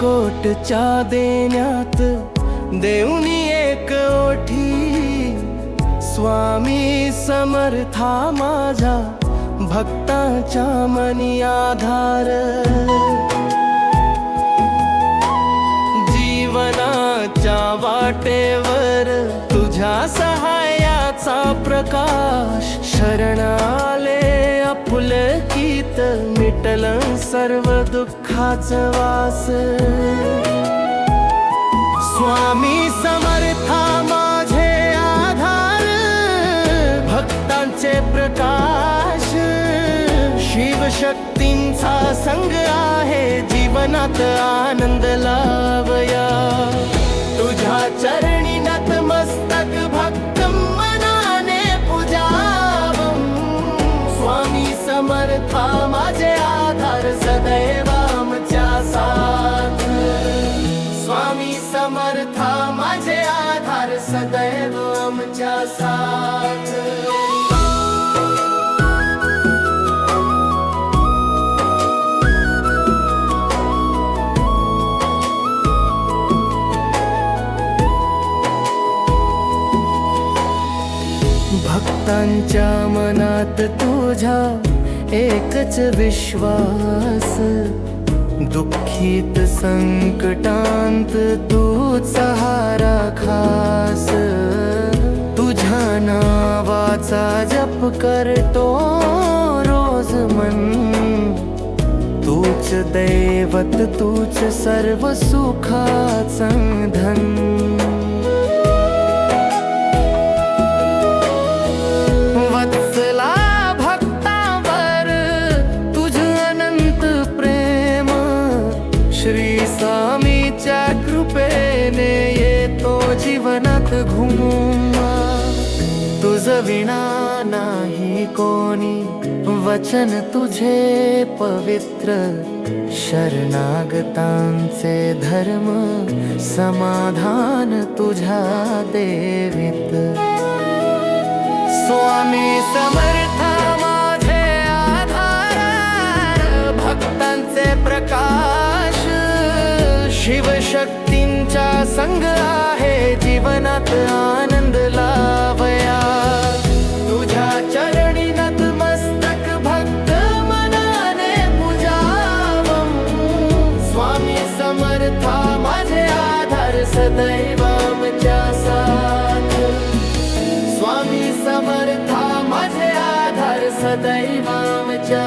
कोटच्या देण्यात देऊनी एक ओठी. स्वामी समर्था माझ्या भक्ताच्या मनी आधार. जीवनाच्या वाटेवर तुझ्या सहाय्याचा प्रकाश शरण फुल कीत मिटल सर्व दुःखाच वास. स्वामी समर्था माझे आधार भक्तांचे प्रकाश. शिवशक्तींचा संग आहे जीवनात आनंद लावया. तुझ्या चरण समर्था माझे आधार सदैव आमच्या साथ. स्वामी समर्था माझे आधार सदैव आमच्या साथ. मनात तुझ्या एकच विश्वास। दुःखीत संकटांत तू सहारा खास। तुझ्या नावाचा जप करतो रोज मन। तूच दैवत, तूच सर्व सुखाचं धन। श्री स्वामी स्वामीच्या कृपेने येतो जीवनात घुमा तुझ विना नाही कोणी, वचन तुझे पवित्र। शरणागतांचे धर्म, समाधान तुझा देवित। स्वामी समर्था संग आहे जीवनात आनंद लावया. तुझ्या चरणी नतमस्तक भक्त मनाने पूजावं. स्वामी समर्था माझे आधार सदैव आमच्या साथ. स्वामी समर्था माझे आधार सदैव आमच्या